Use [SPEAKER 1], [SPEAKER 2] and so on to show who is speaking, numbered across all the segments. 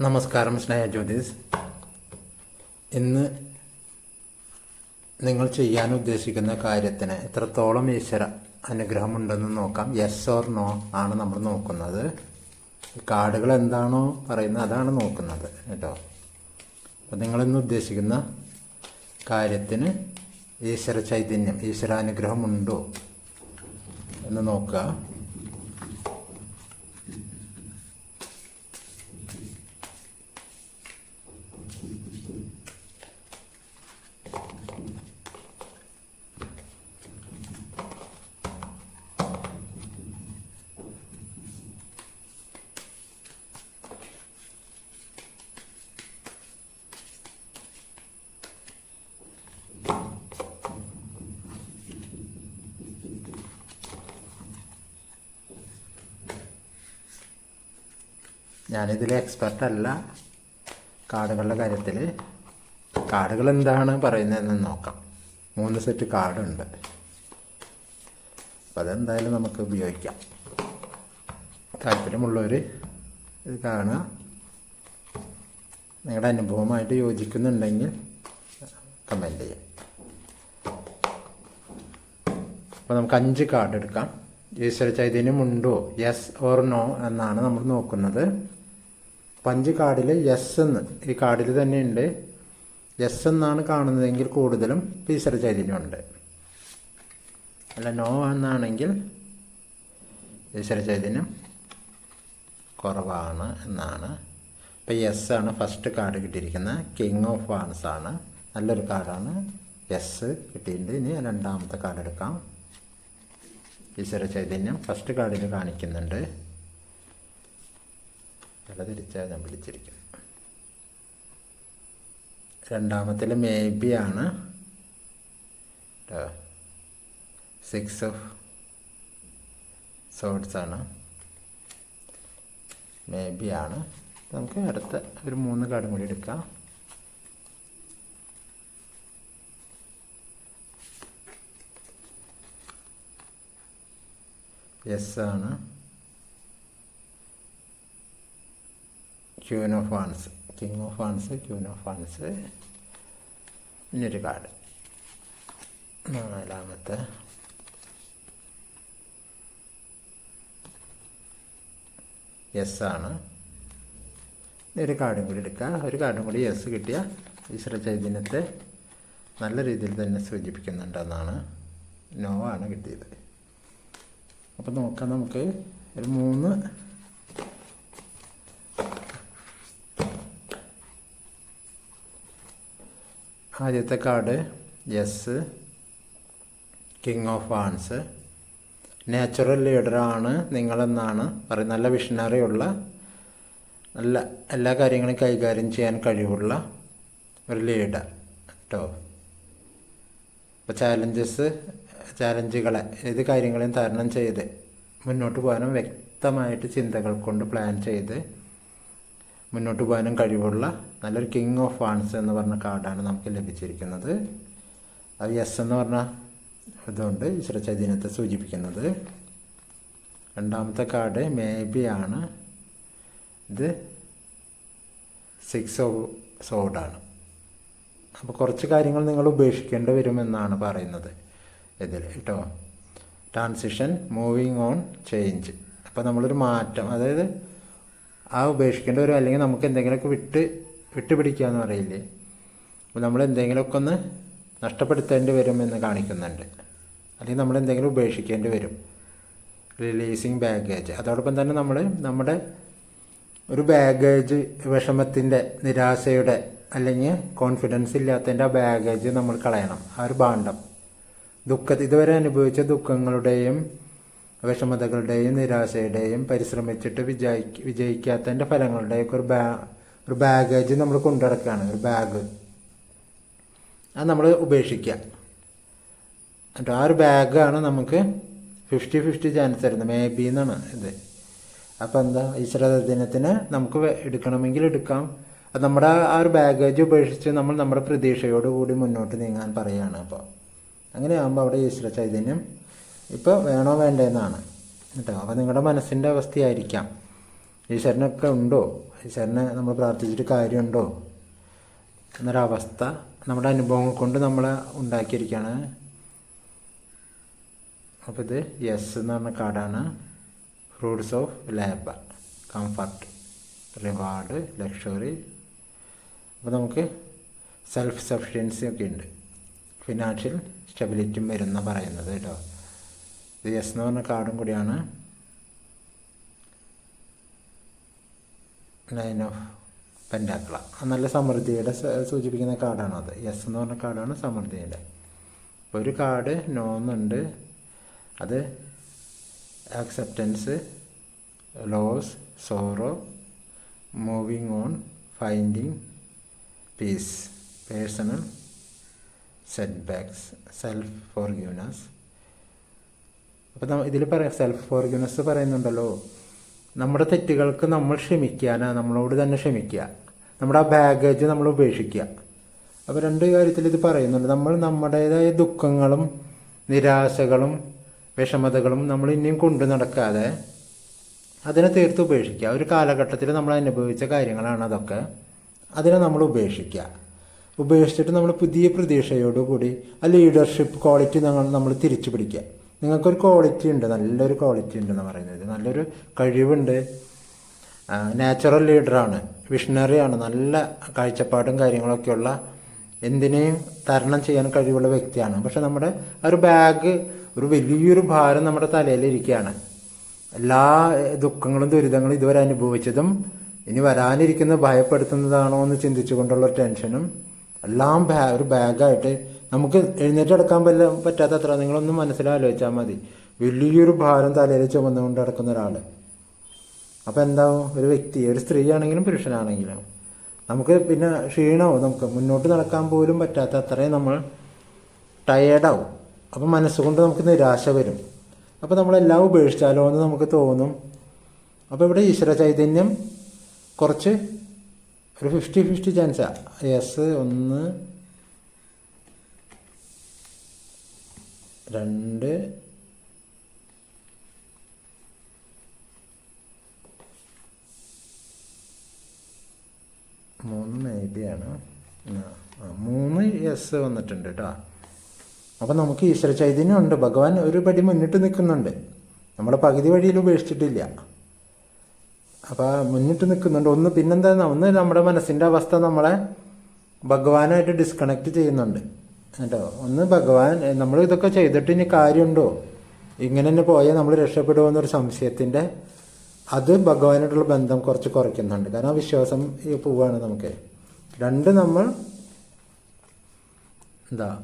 [SPEAKER 1] നമസ്കാരം സ്നേഹ ജ്യോതിസ്. ഇന്ന് നിങ്ങൾ ചെയ്യാൻ ഉദ്ദേശിക്കുന്ന കാര്യത്തിന് എത്രത്തോളം ഈശ്വര അനുഗ്രഹമുണ്ടെന്ന് നോക്കാം. യെസ് ഓർ നോ ആണ് നമ്മൾ നോക്കുന്നത്. കാർഡുകൾ എന്താണോ പറയുന്നത് അതാണ് നോക്കുന്നത് കേട്ടോ. അപ്പോൾ നിങ്ങളിന്ന് ഉദ്ദേശിക്കുന്ന കാര്യത്തിന് ഈശ്വര ചൈതന്യം ഈശ്വരാനുഗ്രഹമുണ്ടോ എന്ന് നോക്കുക. ഞാനിതിൽ എക്സ്പെർട്ട് അല്ല. കാർഡുകളുടെ കാര്യത്തിൽ കാർഡുകൾ എന്താണ് പറയുന്നതെന്ന് നോക്കാം. മൂന്ന് സെറ്റ് കാർഡുണ്ട്. അപ്പം അതെന്തായാലും നമുക്ക് ഉപയോഗിക്കാം. താല്പര്യമുള്ളവർ ഇത് കാണുക. നിങ്ങളുടെ അനുഭവമായിട്ട് യോജിക്കുന്നുണ്ടെങ്കിൽ കമന്റ് ചെയ്യാം. അപ്പോൾ നമുക്ക് അഞ്ച് കാർഡ് എടുക്കാം. ഈശ്വര ചൈതന്യം ഉണ്ടോ യെസ് ഓർ നോ എന്നാണ് നമ്മൾ നോക്കുന്നത്. അപ്പം അഞ്ച് കാർഡിൽ എസ് എന്ന്. ഈ കാർഡിൽ തന്നെയുണ്ട്. എസ് എന്നാണ് കാണുന്നതെങ്കിൽ കൂടുതലും പീസർ ചൈതന്യമുണ്ട് അല്ല നോ എന്നാണെങ്കിൽ ഈശ്വര ചൈതന്യം കുറവാണ് എന്നാണ്. ഇപ്പം എസ് ആണ് ഫസ്റ്റ് കാർഡ് കിട്ടിയിരിക്കുന്നത്. കിങ് ഓഫ് വാൺസ് ആണ്. നല്ലൊരു കാർഡാണ്. എസ് കിട്ടിയിട്ടുണ്ട്. ഇനി രണ്ടാമത്തെ കാർഡ് എടുക്കാം. ഈശ്വര ചൈതന്യം ഫസ്റ്റ് കാർഡിൽ കാണിക്കുന്നുണ്ട്. തല തിരിച്ചാൽ ഞാൻ വിളിച്ചിരിക്കുന്നത് രണ്ടാമത്തിൽ മേ ബി ആണ് സിക്സ് ഓഫ് സോട്ട്സ് ആണ്. മേ ബി ആണ്. നമുക്ക് അടുത്ത ഒരു മൂന്ന് കാർഡും കൂടി എടുക്കാം. യെസ് ആണ്. Queen of fans king of fans queen of fans ഇനിയൊരു കാർഡ് നാലാമത്തെ. യെസ് ആണ്. ഒരു കാർഡും കൂടി എടുക്കുക ഒരു കാർഡും കൂടി യെസ് കിട്ടിയ ഈശ്വര ചൈതന്യത്തെ നല്ല രീതിയിൽ തന്നെ സൂചിപ്പിക്കുന്നുണ്ടെന്നാണ്. നോ ആണ് കിട്ടിയത്. അപ്പോൾ നോക്കാം നമുക്ക്. ഒരു മൂന്ന് ആദ്യത്തെ card yes king of wands natural ലീഡറാണ് നിങ്ങളെന്നാണ് പറയുന്നത്. നല്ല വിഷണറി ഉള്ള നല്ല എല്ലാ കാര്യങ്ങളും കൈകാര്യം ചെയ്യാൻ കഴിവുള്ള ഒരു ലീഡർ കേട്ടോ അപ്പോൾ ചാലഞ്ചസ് ചാലഞ്ചുകളെ ഏത് കാര്യങ്ങളെയും തരണം ചെയ്ത് മുന്നോട്ട് പോകാനും വ്യക്തമായിട്ട് ചിന്തകൾ കൊണ്ട് പ്ലാൻ ചെയ്ത് മുന്നോട്ട് പോകാനും കഴിവുള്ള നല്ലൊരു കിങ് ഓഫ് വാൺസ് എന്ന് പറഞ്ഞ കാർഡാണ് നമുക്ക് ലഭിച്ചിരിക്കുന്നത്. അത് യെസ് എന്ന് പറഞ്ഞ ഇതുകൊണ്ട് ഈശ്വര ചൈതന്യത്തെ സൂചിപ്പിക്കുന്നത്. രണ്ടാമത്തെ കാർഡ് മേ ബി ആണ്. ഇത് സിക്സ് ഓഫ് സോഡാണ് അപ്പോൾ കുറച്ച് കാര്യങ്ങൾ നിങ്ങൾ ഉപേക്ഷിക്കേണ്ടി വരുമെന്നാണ് പറയുന്നത് ഇതിൽ കേട്ടോ. ട്രാൻസിഷൻ മൂവിങ് ഓൺ ചേഞ്ച് അപ്പോൾ നമ്മളൊരു മാറ്റം അതായത് ആ ഉപേക്ഷിക്കേണ്ടി വരും അല്ലെങ്കിൽ നമുക്ക് എന്തെങ്കിലുമൊക്കെ വിട്ട് വിട്ടുപിടിക്കുക എന്ന് പറയില്ലേ? അപ്പോൾ നമ്മൾ എന്തെങ്കിലുമൊക്കെ ഒന്ന് നഷ്ടപ്പെടുത്തേണ്ടി വരുമെന്ന് കാണിക്കുന്നുണ്ട്. അല്ലെങ്കിൽ നമ്മൾ എന്തെങ്കിലും ഉപേക്ഷിക്കേണ്ടി വരും. റിലീസിങ് ബാഗേജ് അതോടൊപ്പം തന്നെ നമ്മൾ നമ്മുടെ ഒരു ബാഗേജ് വിഷമത്തിന്റെ നിരാശയുടെ അല്ലെങ്കിൽ കോൺഫിഡൻസ് ഇല്ലാത്തതിന്റെ ആ ബാഗേജ് നമ്മൾ കളയണം. ആ ഒരു ഭാണ്ഡം. ദുഃഖ ഇതുവരെ അനുഭവിച്ച ദുഃഖങ്ങളുടെയും വിഷമതകളുടെയും നിരാശയുടെയും പരിശ്രമിച്ചിട്ട് വിജയി വിജയിക്കാത്തതിന്റെ ഫലങ്ങളുടെയൊക്കെ ഒരു ബാ ഒരു ബാഗേജ് നമ്മൾ കൊണ്ടുനടക്കുകയാണ് ഒരു ബാഗ് അത് നമ്മൾ ഉപേക്ഷിക്കുക എന്നിട്ട് ആ ഒരു ബാഗാണ് നമുക്ക് ഫിഫ്റ്റി ഫിഫ്റ്റി ചാൻസ് തരുന്നത്. മേ ബി എന്നാണ് ഇത്. അപ്പോൾ എന്താ? ഈശ്വര ദിനത്തിന് നമുക്ക് എടുക്കണമെങ്കിൽ എടുക്കാം. അത് നമ്മുടെ ആ ഒരു ബാഗേജ് ഉപേക്ഷിച്ച് നമ്മൾ നമ്മുടെ പ്രതീക്ഷയോട് കൂടി മുന്നോട്ട് നീങ്ങാൻ പറയുകയാണ് അപ്പോൾ അങ്ങനെയാകുമ്പോൾ അവിടെ ഈശ്വര ചൈതന്യം ഇപ്പോൾ വേണോ വേണ്ടേന്നാണ്. കേട്ടോ? അപ്പോൾ നിങ്ങളുടെ മനസ്സിന്റെ അവസ്ഥയായിരിക്കാം. ഈശ്വരനൊക്കെ ഉണ്ടോ? ഈശ്വരനെ നമ്മൾ പ്രാർത്ഥിച്ചിട്ട് കാര്യമുണ്ടോ? എന്നൊരവസ്ഥ നമ്മുടെ അനുഭവങ്ങൾ കൊണ്ട് നമ്മൾ ഉണ്ടാക്കിയിരിക്കുകയാണ് അപ്പോൾ ഇത് യെസ് എന്ന് പറഞ്ഞ കാർഡാണ്. Fruits of labour comfort reward luxury അപ്പോൾ നമുക്ക് സെൽഫ് സഫിഷ്യൻസി ഒക്കെ ഉണ്ട്. ഫിനാൻഷ്യൽ സ്റ്റെബിലിറ്റിയും വരുന്ന പറയുന്നത് കേട്ടോ. ഇത് യെസ് എന്ന് പറഞ്ഞ കാർഡും കൂടിയാണ്. നയൻ ഓഫ് പെൻഡാക്കള നല്ല സമൃദ്ധിയുടെ സൂചിപ്പിക്കുന്ന കാർഡാണ് അത്. യെസ് എന്ന് പറഞ്ഞ കാർഡാണ് സമൃദ്ധിയുടെ. ഒരു കാർഡ് നോ എന്നുണ്ട്. അത് acceptance loss sorrow moving on finding peace personal setbacks self forgiveness അപ്പോൾ ഇതിൽ പറയാം സെൽഫ് ഫോർഗ്യൂനസ് പറയുന്നുണ്ടല്ലോ. നമ്മുടെ തെറ്റുകൾക്ക് നമ്മൾ ക്ഷമിക്കാനാ നമ്മളോട് തന്നെ ക്ഷമിക്കുക നമ്മുടെ ആ ബാഗേജ് നമ്മൾ ഉപേക്ഷിക്കുക അപ്പോൾ രണ്ട് കാര്യത്തിൽ ഇത് പറയുന്നുണ്ട്. നമ്മൾ നമ്മുടേതായ ദുഃഖങ്ങളും നിരാശകളും വിഷമതകളും നമ്മൾ ഇനിയും കൊണ്ടു നടക്കാതെ അതിനെ തീർത്ത് ഉപേക്ഷിക്കുക ഒരു കാലഘട്ടത്തിൽ നമ്മൾ അനുഭവിച്ച കാര്യങ്ങളാണ് അതൊക്കെ. അതിനെ നമ്മൾ ഉപേക്ഷിക്കുക ഉപേക്ഷിച്ചിട്ട് നമ്മൾ പുതിയ പ്രതീക്ഷയോടുകൂടി ആ ലീഡർഷിപ്പ് ക്വാളിറ്റി നമ്മൾ നമ്മൾ തിരിച്ചു പിടിക്കുക നിങ്ങൾക്കൊരു ക്വാളിറ്റി ഉണ്ട് നല്ലൊരു ക്വാളിറ്റി ഉണ്ടെന്ന് പറയുന്നത്. നല്ലൊരു കഴിവുണ്ട്. നാച്ചുറൽ ലീഡറാണ് വിഷണറിയാണ് നല്ല കാഴ്ചപ്പാടും കാര്യങ്ങളൊക്കെയുള്ള എന്തിനേയും തരണം ചെയ്യാൻ കഴിവുള്ള വ്യക്തിയാണ്. പക്ഷെ നമ്മുടെ ഒരു ബാഗ് ഒരു വലിയൊരു ഭാരം നമ്മുടെ തലയിലിരിക്കുകയാണ് എല്ലാ ദുഃഖങ്ങളും ദുരിതങ്ങളും ഇതുവരെ അനുഭവിച്ചതും ഇനി വരാനിരിക്കുന്ന ഭയപ്പെടുത്തുന്നതാണോ എന്ന് ചിന്തിച്ചുകൊണ്ടുള്ള ടെൻഷനും എല്ലാം ബാ ഒരു ബാഗായിട്ട് നമുക്ക് എഴുന്നേറ്റെടുക്കാൻ പറ്റ പറ്റാത്തത്ര നിങ്ങളൊന്നും മനസ്സിലാലോചിച്ചാൽ മതി. വലിയൊരു ഭാരം തലയിൽ ചുമന്നുകൊണ്ട് നടക്കുന്ന ഒരാൾ അപ്പോൾ എന്താവും ഒരു വ്യക്തി ഒരു സ്ത്രീ ആണെങ്കിലും പുരുഷനാണെങ്കിലും നമുക്ക് പിന്നെ ക്ഷീണവും നമുക്ക് മുന്നോട്ട് നടക്കാൻ പോലും പറ്റാത്ത അത്രയും നമ്മൾ ടയേർഡാവും അപ്പം മനസ്സുകൊണ്ട് നമുക്ക് നിരാശ വരും. അപ്പോൾ നമ്മളെല്ലാം ഉപേക്ഷിച്ചാലോ എന്ന് നമുക്ക് തോന്നും. അപ്പോൾ ഇവിടെ ഈശ്വര ചൈതന്യം കുറച്ച് ഒരു ഫിഫ്റ്റി ഫിഫ്റ്റി ചാൻസാണ് എസ് ഒന്ന് രണ്ട്. മൂന്ന് മേബിയാണ് മൂന്ന് എസ് വന്നിട്ടുണ്ട് കേട്ടോ അപ്പം നമുക്ക് ഈശ്വര ചൈതന്യം ഉണ്ട്. ഭഗവാൻ ഒരു പടി മുന്നിട്ട് നിൽക്കുന്നുണ്ട്. നമ്മൾ പകുതി വഴിയിൽ ഉപേക്ഷിച്ചിട്ടില്ല. അപ്പോൾ മുന്നിട്ട് നിൽക്കുന്നുണ്ട്. ഒന്ന് പിന്നെന്താ? ഒന്ന് നമ്മുടെ മനസ്സിന്റെ അവസ്ഥ നമ്മളെ ഭഗവാനായിട്ട് ഡിസ്കണക്ട് ചെയ്യുന്നുണ്ട്. കേട്ടോ ഒന്ന് ഭഗവാൻ നമ്മൾ ഇതൊക്കെ ചെയ്തിട്ട് ഇനി കാര്യമുണ്ടോ? ഇങ്ങനെ തന്നെ പോയാൽ നമ്മൾ രക്ഷപ്പെടുമെന്നൊരു സംശയത്തിന്റെ അത് ഭഗവാനായിട്ടുള്ള ബന്ധം കുറച്ച് കുറയ്ക്കുന്നുണ്ട്. കാരണം വിശ്വാസം ഈ പോവാണ് നമുക്ക്. രണ്ട് നമ്മൾ എന്താ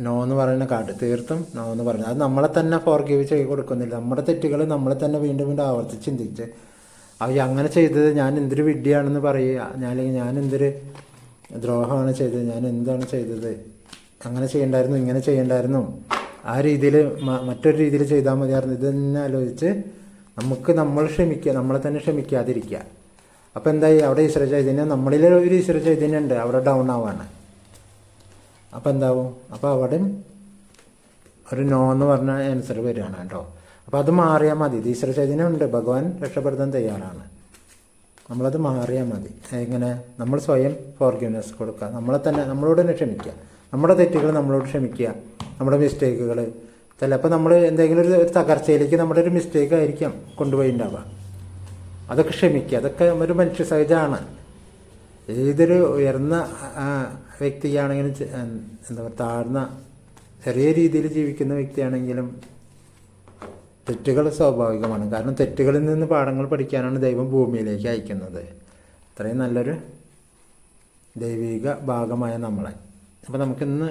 [SPEAKER 1] നോ എന്ന് പറയുന്ന കാട്ട് തീർത്തും നോ എന്ന് പറയുന്നത്. അത് നമ്മളെ തന്നെ ഫോർഗീവ് ചെയ്ത് കൊടുക്കുന്നില്ല. നമ്മുടെ തെറ്റുകൾ നമ്മളെ തന്നെ വീണ്ടും വീണ്ടും ആവർത്തിച്ച് ചിന്തിച്ച് അവ അങ്ങനെ ചെയ്തത് ഞാൻ എന്തൊരു വിഡ്ഡിയാണെന്ന് പറയുക. ഞാൻ അല്ലെങ്കിൽ ഞാൻ എന്തൊരു ദ്രോഹമാണ് ചെയ്തത്. ഞാൻ എന്താണ് ചെയ്തത്? അങ്ങനെ ചെയ്യണ്ടായിരുന്നു ഇങ്ങനെ ചെയ്യണ്ടായിരുന്നു. ആ രീതിയിൽ മറ്റൊരു രീതിയിൽ ചെയ്താൽ മതിയായിരുന്നു. ഇത് തന്നെ ആലോചിച്ച് നമുക്ക് നമ്മൾ ക്ഷമിക്കുക നമ്മളെ തന്നെ ക്ഷമിക്കാതിരിക്കുക അപ്പോൾ എന്തായി? അവിടെ ഈശ്വര ചൈതന്യം നമ്മളിൽ ഒരു ഈശ്വര ചൈതന്യം ഉണ്ട്. അവിടെ ഡൗൺ ആവാണ്. അപ്പോൾ എന്താവും? അപ്പോൾ അവിടെ ഒരു നോ എന്ന് പറഞ്ഞ ആൻസർ വരികയാണ് കേട്ടോ. അപ്പോൾ അത് മാറിയാൽ മതി. ഈശ്വര ചൈതന്യം ഉണ്ട്. ഭഗവാൻ രക്ഷപ്പെടുത്താൻ തയ്യാറാണ്. നമ്മളത് മാറിയാൽ മതി. എങ്ങനെ? നമ്മൾ സ്വയം ഫോർഗ്യൂനസ് കൊടുക്കുക നമ്മളെ തന്നെ നമ്മളോട് തന്നെ ക്ഷമിക്കുക നമ്മുടെ തെറ്റുകൾ നമ്മളോട് ക്ഷമിക്കുക. നമ്മുടെ മിസ്റ്റേക്കുകൾ ചിലപ്പോൾ നമ്മൾ എന്തെങ്കിലും ഒരു തകർച്ചയിലേക്ക് നമ്മുടെ ഒരു മിസ്റ്റേക്ക് ആയിരിക്കാം കൊണ്ടുപോയി ഉണ്ടാവുക അതൊക്കെ ക്ഷമിക്കുക. അതൊക്കെ ഒരു മനുഷ്യ സഹജമാണ്. ഏതൊരു ഉയർന്ന വ്യക്തിയാണെങ്കിലും എന്താ പറയുക താഴ്ന്ന ചെറിയ രീതിയിൽ ജീവിക്കുന്ന വ്യക്തിയാണെങ്കിലും തെറ്റുകൾ സ്വാഭാവികമാണ്. കാരണം തെറ്റുകളിൽ നിന്ന് പാഠങ്ങൾ പഠിക്കാനാണ് ദൈവം ഭൂമിയിലേക്ക് അയക്കുന്നത്. അത്രയും നല്ലൊരു ദൈവിക ഭാഗമായ നമ്മളെ. അപ്പോൾ നമുക്കിന്ന്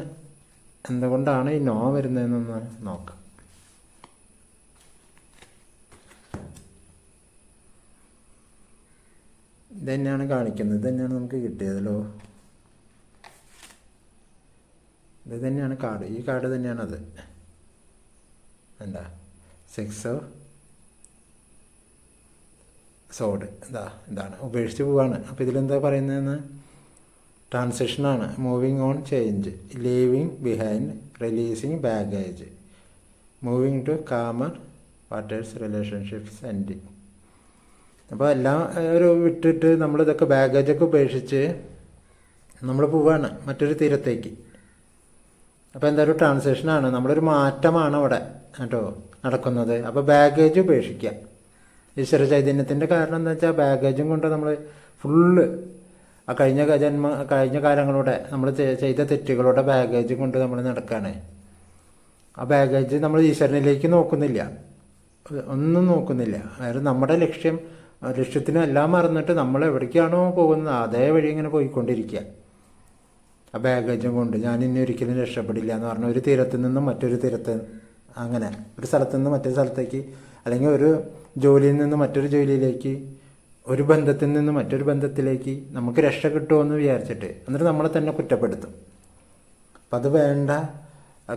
[SPEAKER 1] എന്തുകൊണ്ടാണ് ഈ നോ വരുന്നതെന്നൊന്ന് നോക്കാം. ഇത് തന്നെയാണ് കാണിക്കുന്നത്? ഇത് തന്നെയാണ് നമുക്ക് കിട്ടിയതല്ലോ ഇത് തന്നെയാണ് കാർഡ്? ഈ കാർഡ് തന്നെയാണത്. എന്താ? സിക്സ് സോഡ് എന്താ? എന്താണ് ഉപേക്ഷിച്ച് പോവാണ്. അപ്പോൾ ഇതിലെന്താ പറയുന്നതെന്ന്? ട്രാൻസിഷനാണ് moving on change leaving behind releasing baggage moving to calmer waters relationships ending അപ്പോൾ എല്ലാം ഒരു വിട്ടിട്ട് നമ്മളിതൊക്കെ ബാഗേജൊക്കെ ഉപേക്ഷിച്ച് നമ്മൾ പോവാണ് മറ്റൊരു തീരത്തേക്ക്. അപ്പോൾ എന്തായാലും ട്രാൻസാക്ഷനാണ് നമ്മളൊരു മാറ്റമാണ് അവിടെ കേട്ടോ നടക്കുന്നത്. അപ്പോൾ ബാഗേജ് ഉപേക്ഷിക്കുക. ഈശ്വര ചൈതന്യത്തിന്റെ കാരണം എന്താ വെച്ചാൽ ബാഗേജും കൊണ്ട് നമ്മൾ ഫുള്ള് ആ കഴിഞ്ഞ ജന്മ കഴിഞ്ഞ കാലങ്ങളുടെ നമ്മൾ ചെയ്ത തെറ്റുകളുടെ ബാഗേജ് കൊണ്ട് നമ്മൾ നടക്കുകയാണ് ആ ബാഗേജ് നമ്മൾ ഈശ്വരനിലേക്ക് നോക്കുന്നില്ല. ഒന്നും നോക്കുന്നില്ല. അതായത് നമ്മുടെ ലക്ഷ്യം ലക്ഷ്യത്തിനെല്ലാം ലക്ഷ്യത്തിന് മറന്നിട്ട് നമ്മൾ എവിടേക്കാണോ പോകുന്നത് അതേ വഴി ഇങ്ങനെ പോയിക്കൊണ്ടിരിക്കുക. ആ ബാഗേജും കൊണ്ട് ഞാൻ ഇനി ഒരിക്കലും രക്ഷപ്പെടില്ല എന്ന് പറഞ്ഞ ഒരു തീരത്ത് നിന്നും മറ്റൊരു തീരത്ത് അങ്ങനെ ഒരു സ്ഥലത്ത് നിന്ന് മറ്റൊരു സ്ഥലത്തേക്ക് അല്ലെങ്കിൽ ഒരു ജോലിയിൽ നിന്ന് മറ്റൊരു ജോലിയിലേക്ക് ഒരു ബന്ധത്തിൽ നിന്ന് മറ്റൊരു ബന്ധത്തിലേക്ക് നമുക്ക് രക്ഷ കിട്ടുമെന്ന് വിചാരിച്ചിട്ട് എന്നിട്ട് നമ്മളെ തന്നെ കുറ്റപ്പെടുത്തും. അപ്പം അത് വേണ്ട.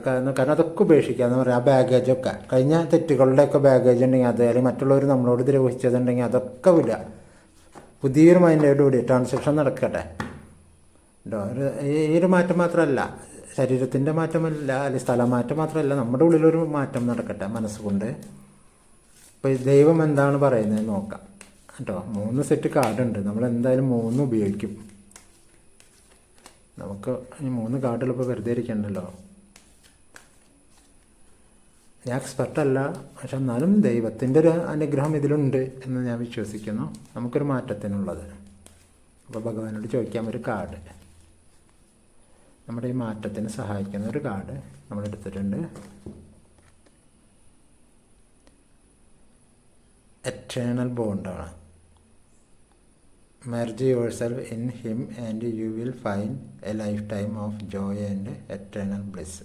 [SPEAKER 1] കാരണം കാരണം അതൊക്കെ ഉപേക്ഷിക്കുക എന്ന് പറയാം ആ ബാഗേജൊക്കെ കഴിഞ്ഞ തെറ്റുകളുടെയൊക്കെ ബാഗേജ് ഉണ്ടെങ്കിൽ അത് അല്ലെങ്കിൽ മറ്റുള്ളവർ നമ്മളോട് ദ്രോഹിച്ചതുണ്ടെങ്കിൽ അതൊക്കെ വില പുതിയൊരു മൈൻഡോട് കൂടി ട്രാൻസാക്ഷൻ നടക്കട്ടെ. കേട്ടോ ഒരു ഈ ഒരു മാറ്റം മാത്രമല്ല. ശരീരത്തിന്റെ മാറ്റമല്ല അല്ലെങ്കിൽ സ്ഥലമാറ്റം മാത്രമല്ല നമ്മുടെ ഉള്ളിലൊരു മാറ്റം നടക്കട്ടെ മനസ്സുകൊണ്ട്. അപ്പോൾ ദൈവം എന്താണ് പറയുന്നത്? നോക്കാം. കേട്ടോ മൂന്ന് സെറ്റ് കാർഡുണ്ട് നമ്മൾ എന്തായാലും മൂന്ന് ഉപയോഗിക്കും. നമുക്ക് ഈ മൂന്ന് കാർഡുകൾ ഇപ്പോൾ വെറുതെ ഇരിക്കണ്ടല്ലോ. ഞാൻ എക്സ്പെർട്ടല്ല പക്ഷെ എന്നാലും ദൈവത്തിന്റെ ഒരു അനുഗ്രഹം ഇതിലുണ്ട് എന്ന് ഞാൻ വിശ്വസിക്കുന്നു. നമുക്കൊരു മാറ്റത്തിനുള്ളത്. അപ്പോൾ ഭഗവാനോട് ചോദിക്കാൻ ഒരു കാർഡ് നമ്മുടെ ഈ മാറ്റത്തിന് സഹായിക്കുന്ന ഒരു കാർഡ് നമ്മൾ എടുത്തിട്ടുണ്ട്. Eternal ബോണ്ടാണ് merge yourself in him and you will find a lifetime of joy and eternal bliss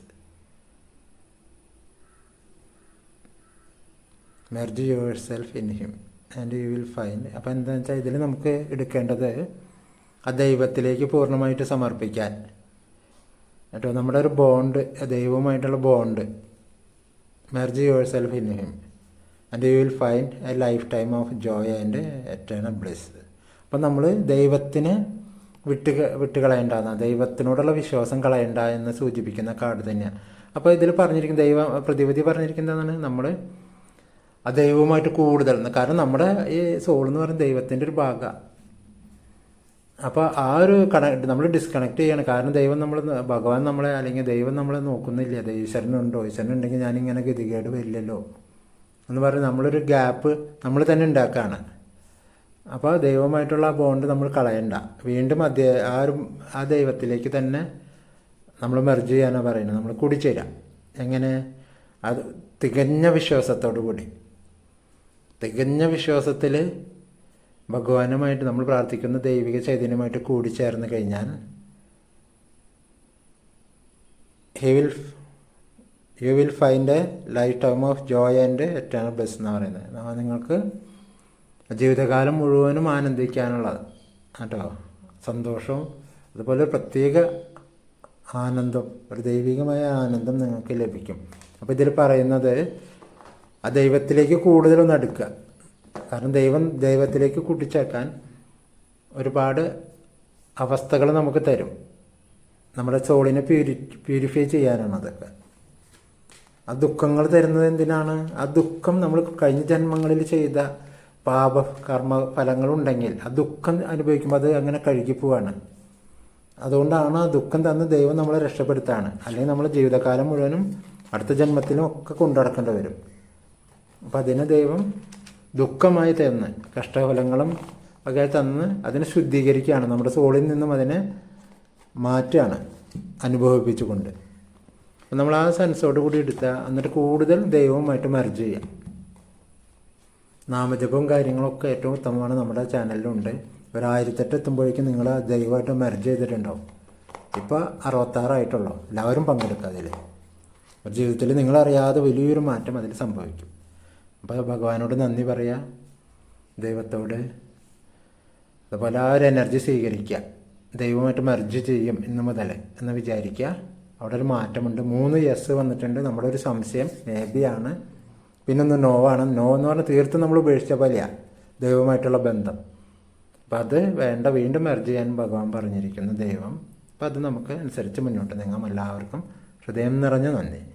[SPEAKER 1] merge yourself in him and you will find അപ്പോൾ എന്താണെന്ന് വെച്ചാൽ ഇതിൽ നമുക്ക് എടുക്കേണ്ടത് ആ ദൈവത്തിലേക്ക് പൂർണമായിട്ട് സമർപ്പിക്കാൻ. കേട്ടോ നമ്മുടെ ഒരു ബോണ്ട് ദൈവവുമായിട്ടുള്ള bond merge yourself in him and you will find a lifetime of joy and eternal bliss അപ്പം നമ്മൾ ദൈവത്തിന് വിട്ട് വിട്ട് ദൈവത്തിനോടുള്ള വിശ്വാസം കളയണ്ട എന്ന് സൂചിപ്പിക്കുന്ന കാർഡ് തന്നെയാണ് അപ്പോൾ ഇതിൽ പറഞ്ഞിരിക്കുന്ന ദൈവ പ്രതിവിധി പറഞ്ഞിരിക്കുന്നതാണ് നമ്മൾ ആ ദൈവവുമായിട്ട് കൂടുതൽ കാരണം നമ്മുടെ ഈ സോൾ എന്ന് പറയുന്നത് ദൈവത്തിന്റെ ഒരു ഭാഗമാണ് അപ്പോൾ ആ ഒരു കണക്ട് നമ്മൾ ഡിസ്കണക്ട് ചെയ്യണം. കാരണം ദൈവം നമ്മൾ ഭഗവാൻ നമ്മളെ അല്ലെങ്കിൽ ദൈവം നമ്മളെ നോക്കുന്നില്ല. ഈശ്വരനുണ്ടോ? ഈശ്വരനുണ്ടെങ്കിൽ ഞാനിങ്ങനെ ഗതികേട് വരില്ലല്ലോ എന്ന് പറഞ്ഞ് നമ്മളൊരു ഗ്യാപ്പ് നമ്മൾ തന്നെ ഉണ്ടാക്കുകയാണ് അപ്പോൾ ദൈവമായിട്ടുള്ള ആ ബോണ്ട് നമ്മൾ കളയണ്ട. വീണ്ടും അതേ ആ ഒരു ആ ദൈവത്തിലേക്ക് തന്നെ നമ്മൾ മെർജ് ചെയ്യാനാണ് പറയുന്നത്. നമ്മൾ കൂടിച്ചേരാം. എങ്ങനെ? അത് തികഞ്ഞ വിശ്വാസത്തോടു കൂടി. തികഞ്ഞ വിശ്വാസത്തിൽ ഭഗവാനുമായിട്ട് നമ്മൾ പ്രാർത്ഥിക്കുന്ന ദൈവിക ചൈതന്യമായിട്ട് കൂടിച്ചേർന്ന് കഴിഞ്ഞാൽ he will you will find a lifetime of joy and eternal bliss എന്ന് പറയുന്നത്. നിങ്ങൾക്ക് ജീവിതകാലം മുഴുവനും ആനന്ദിക്കാനുള്ളത്. കേട്ടോ? സന്തോഷവും അതുപോലെ പ്രത്യേക ആനന്ദം ഒരു ദൈവികമായ ആനന്ദം നിങ്ങൾക്ക് ലഭിക്കും. അപ്പോൾ ഇതിൽ പറയുന്നത് ആ ദൈവത്തിലേക്ക് കൂടുതലൊന്ന് അടുക്കുക. കാരണം ദൈവം ദൈവത്തിലേക്ക് കൂട്ടിച്ചേക്കാൻ ഒരുപാട് അവസ്ഥകൾ നമുക്ക് തരും. നമ്മുടെ സോളിനെ പ്യൂരി പ്യൂരിഫൈ ചെയ്യാനാണ് അതൊക്കെ. ആ ദുഃഖങ്ങൾ തരുന്നത് എന്തിനാണ്? ആ ദുഃഖം നമ്മൾ കഴിഞ്ഞ ജന്മങ്ങളിൽ ചെയ്ത പാപ കർമ്മ ഫലങ്ങളുണ്ടെങ്കിൽ ആ ദുഃഖം അനുഭവിക്കുമ്പോൾ അത് അങ്ങനെ കഴുകിപ്പോവാണ്. അതുകൊണ്ടാണ് ആ ദുഃഖം തന്ന് ദൈവം നമ്മളെ രക്ഷപ്പെടുത്താണ്. അല്ലെങ്കിൽ നമ്മൾ ജീവിതകാലം മുഴുവനും അടുത്ത ജന്മത്തിലും ഒക്കെ കൊണ്ടുനടക്കേണ്ടി വരും. അപ്പം അതിനെ ദൈവം ദുഃഖമായി തന്ന് കഷ്ടഫലങ്ങളും ഒക്കെ തന്ന് അതിനെ ശുദ്ധീകരിക്കുകയാണ്. നമ്മുടെ സോളിൽ നിന്നും അതിനെ മാറ്റുകയാണ് അനുഭവിപ്പിച്ചുകൊണ്ട്. നമ്മൾ ആ സെൻസോട് കൂടി എടുത്താൽ എന്നിട്ട് കൂടുതൽ ദൈവവുമായിട്ട് മെർജ് ചെയ്യാം. നാമജപവും കാര്യങ്ങളൊക്കെ ഏറ്റവും ഉത്തമമാണ് നമ്മുടെ ചാനലിലുണ്ട്. ഒരു ആയിരത്തെട്ട് എത്തുമ്പോഴേക്കും നിങ്ങൾ ദൈവമായിട്ട് മെർജ് ചെയ്തിട്ടുണ്ടാവും. ഇപ്പോൾ അറുപത്താറായിട്ടുള്ളൂ. എല്ലാവരും പങ്കെടുക്കുക അതിൽ ഒരു ജീവിതത്തിൽ നിങ്ങളറിയാതെ വലിയൊരു മാറ്റം അതിൽ സംഭവിക്കും. അപ്പോൾ ഭഗവാനോട് നന്ദി പറയുക ദൈവത്തോട്. അതുപോലെ ആ ഒരു എനർജി സ്വീകരിക്കുക. ദൈവമായിട്ട് മെർജ് ചെയ്യും ഇന്ന് മുതൽ എന്ന് വിചാരിക്കുക. അവിടെ ഒരു മാറ്റമുണ്ട്. മൂന്ന് യെസ് വന്നിട്ടുണ്ട്. നമ്മുടെ ഒരു സംശയം മേ ബി ആണ്. പിന്നെ നോവാണ്. നോ എന്ന് പറഞ്ഞാൽ തീർത്തും നമ്മൾ ഉപേക്ഷിച്ച പോലെയാണ് ദൈവമായിട്ടുള്ള ബന്ധം. അപ്പം അത് വേണ്ട വീണ്ടും മെർജ് ചെയ്യാൻ ഭഗവാൻ പറഞ്ഞിരിക്കുന്നു ദൈവം. അപ്പം അത് നമുക്ക് അനുസരിച്ച് മുന്നോട്ട് നീങ്ങാം. എല്ലാവർക്കും ഹൃദയം നിറഞ്ഞ നന്ദി.